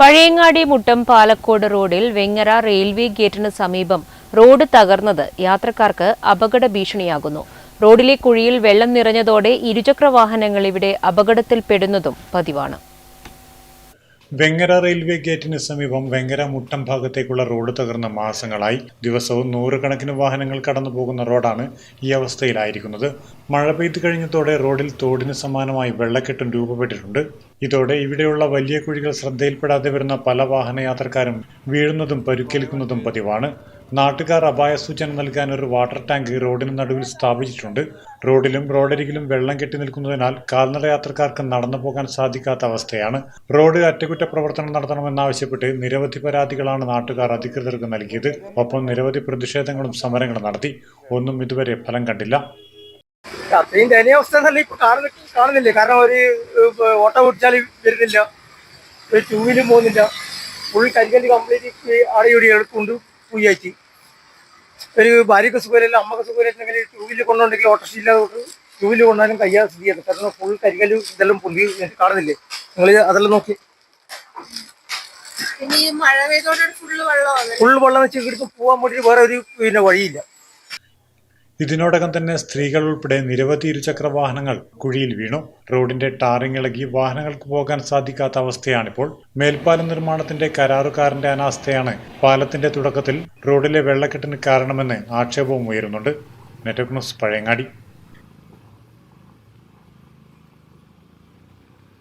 പഴയങ്ങാടി മുട്ടം പാലക്കോട് റോഡിൽ വെങ്ങര റെയിൽവേ ഗേറ്റിന് സമീപം റോഡ് തകർന്നത് യാത്രക്കാർക്ക് അപകട ഭീഷണിയാകുന്നു. റോഡിലെ കുഴിയിൽ വെള്ളം നിറഞ്ഞതോടെ ഇരുചക്ര വാഹനങ്ങൾ ഇവിടെ അപകടത്തിൽപ്പെടുന്നതും പതിവാണ്. വെങ്ങര റെയിൽവേ ഗേറ്റിന് സമീപം വെങ്ങര മുട്ടം ഭാഗത്തേക്കുള്ള റോഡ് തകർന്ന മാസങ്ങളായി. ദിവസവും നൂറുകണക്കിന് വാഹനങ്ങൾ കടന്നു പോകുന്ന റോഡാണ് ഈ അവസ്ഥയിലായിരിക്കുന്നത്. മഴ പെയ്തു കഴിഞ്ഞതോടെ റോഡിൽ തോടിന് സമാനമായി വെള്ളക്കെട്ടും രൂപപ്പെട്ടിട്ടുണ്ട്. ഇതോടെ ഇവിടെയുള്ള വലിയ കുഴികൾ ശ്രദ്ധയിൽപ്പെടാതെ വരുന്ന പല വാഹനയാത്രക്കാരും വീഴുന്നതും പരുക്കേൽക്കുന്നതും പതിവാണ്. നാട്ടുകാർ അപായ സൂചന നൽകാൻ ഒരു വാട്ടർ ടാങ്ക് റോഡിന് നടുവിൽ സ്ഥാപിച്ചിട്ടുണ്ട്. റോഡിലും റോഡരികിലും വെള്ളം കെട്ടി നിൽക്കുന്നതിനാൽ കാൽനട യാത്രക്കാർക്ക് നടന്നു പോകാൻ സാധിക്കാത്ത അവസ്ഥയാണ്. റോഡ് അറ്റകുറ്റപ്രവർത്തനം നടത്തണമെന്നാവശ്യപ്പെട്ട് നിരവധി പരാതികളാണ് നാട്ടുകാർ അധികൃതർക്ക് നൽകിയത്. ഒപ്പം നിരവധി പ്രതിഷേധങ്ങളും സമരങ്ങളും നടത്തി. ഒന്നും ഇതുവരെ ഫലം കണ്ടില്ല. അത്രയും ദയനീയാവസ്ഥ എന്നല്ല ഇപ്പൊ കാണുന്ന കാണുന്നില്ല? കാരണം ഒരു ഓട്ടോ പിടിച്ചാൽ വരുന്നില്ല. ഒരു ടൂ വീലും പോകുന്നില്ല ഫുൾ കരിക്കൽ കംപ്ലീറ്റ് ഇവിടെ എടുക്കൊണ്ട് പൂയായിട്ട് ഒരു ഭാര്യക്ക് സുഖമില്ല അമ്മയ്ക്ക് സുഖമില്ലെങ്കിൽ ടൂ വീലിൽ കൊണ്ടുണ്ടെങ്കിൽ ഓട്ടോ ഇല്ലാതെ ടൂ വീലിൽ കൊണ്ടാലും കഴിയാതെ സ്ഥിതിയാണ് കാരണം ഫുൾ കരിക്കൽ ഇതെല്ലാം പൊന്തി കാണുന്നില്ലേ? നിങ്ങൾ അതെല്ലാം നോക്കി. ഫുള്ള് ഫുൾ വെള്ളം വെച്ചിട്ട് ഇവിടുന്ന് പോകാൻ വേണ്ടിയിട്ട് വേറെ ഒരു പിന്നെ വഴിയില്ല. ഇതിനോടകം തന്നെ സ്ത്രീകൾ ഉൾപ്പെടെ നിരവധി ഇരുചക്ര വാഹനങ്ങൾ കുഴിയിൽ വീണു. റോഡിന്റെ ടാറിംഗ് ഇളകി വാഹനങ്ങൾക്ക് പോകാൻ സാധിക്കാത്ത അവസ്ഥയാണിപ്പോൾ. മേൽപ്പാലം നിർമ്മാണത്തിന്റെ കരാറുകാരന്റെ അനാസ്ഥയാണ് പാലത്തിന്റെ തുടക്കത്തിൽ റോഡിലെ വെള്ളക്കെട്ടിന് കാരണമെന്ന് ആക്ഷേപവും ഉയരുന്നുണ്ട്. Network news Pazhayangadi.